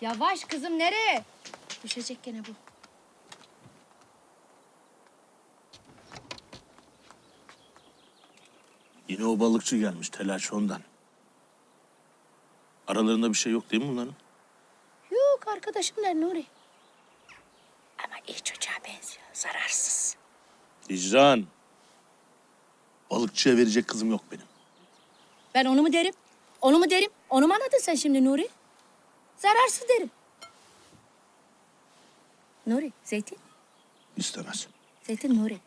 Yavaş kızım nereye? Düşecek gene bu. Yine o balıkçı gelmiş telaş ondan. Aralarında bir şey yok değil mi bunların? Yok arkadaşım der Nuri. Ama iyi çocuğa benziyor. Zararsız. Hicran. Balıkçıya verecek kızım yok benim. Ben onu mu derim? Onu mu derim? Onu mu anladın sen şimdi Nuri? Zararsız derim. Nuri, zeytin. İstemez. Zeytin Nuri.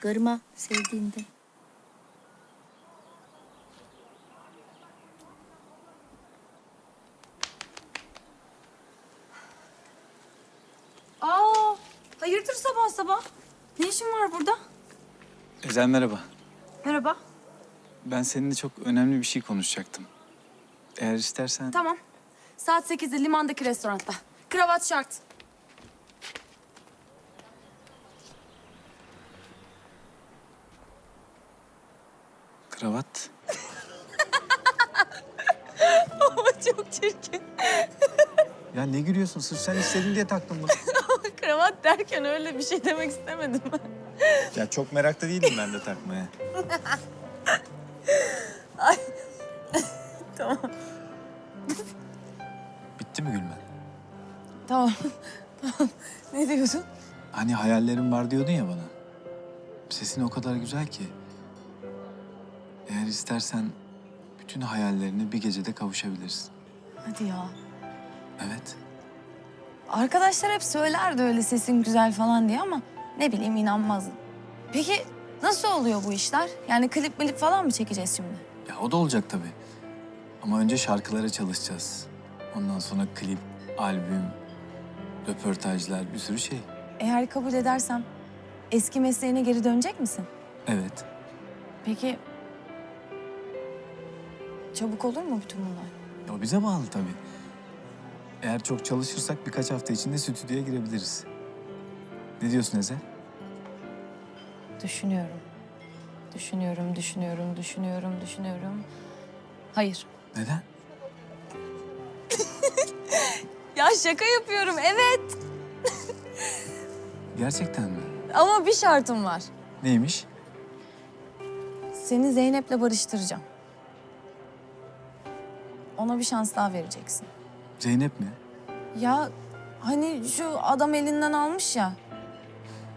Kırma sevdiğinde. Aa, hayırdır sabah sabah? Ne işin var burada? Ezel merhaba. Merhaba. Ben seninle çok önemli bir şey konuşacaktım. Eğer istersen... Tamam. Saat 8'de limandaki restoranda. Kravat şart. Kravat. Ama çok çirkin. Ya ne gülüyorsun? Sırf sen istedin diye taktım bunu. Kravat derken öyle bir şey demek istemedim ben. ya çok meraklı değilim ben de takmaya. Ne diyorsun? Hani hayallerim var diyordun ya bana. Sesin o kadar güzel ki. Eğer istersen bütün hayallerine bir gecede kavuşabilirsin. Hadi ya. Evet. Arkadaşlar hep söylerdi öyle sesin güzel falan diye ama ne bileyim inanmazdım. Peki nasıl oluyor bu işler? Yani klip milip falan mı çekeceğiz şimdi? Ya o da olacak tabii. Ama önce şarkılara çalışacağız. Ondan sonra klip, albüm, röportajlar, bir sürü şey. Eğer kabul edersem eski mesleğine geri dönecek misin? Evet. Peki çabuk olur mu bütün bunlar? Ya o bize bağlı tabii. Eğer çok çalışırsak birkaç hafta içinde stüdyoya girebiliriz. Ne diyorsun Ezel? Düşünüyorum. Düşünüyorum, düşünüyorum, düşünüyorum, düşünüyorum. Hayır. Neden? Ya şaka yapıyorum, evet. Gerçekten mi? Ama bir şartım var. Neymiş? Seni Zeynep'le barıştıracağım. Ona bir şans daha vereceksin. Zeynep mi? Ya hani şu adam elinden almış ya.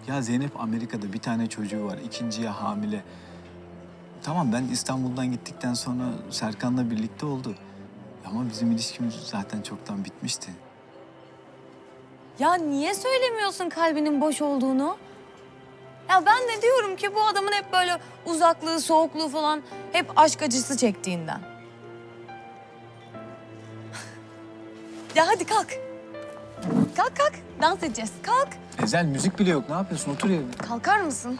Ya Zeynep Amerika'da bir tane çocuğu var. ikinciye hamile. Tamam ben İstanbul'dan gittikten sonra Serkan'la birlikte oldu. Ama bizim ilişkimiz zaten çoktan bitmişti. Ya niye söylemiyorsun kalbinin boş olduğunu? Ya ben de diyorum ki bu adamın hep böyle uzaklığı, soğukluğu falan hep aşk acısı çektiğinden. ya hadi kalk. Kalk kalk. Dans edeceğiz. Kalk. Ezel müzik bile yok. Ne yapıyorsun? Otur yerine. Kalkar mısın?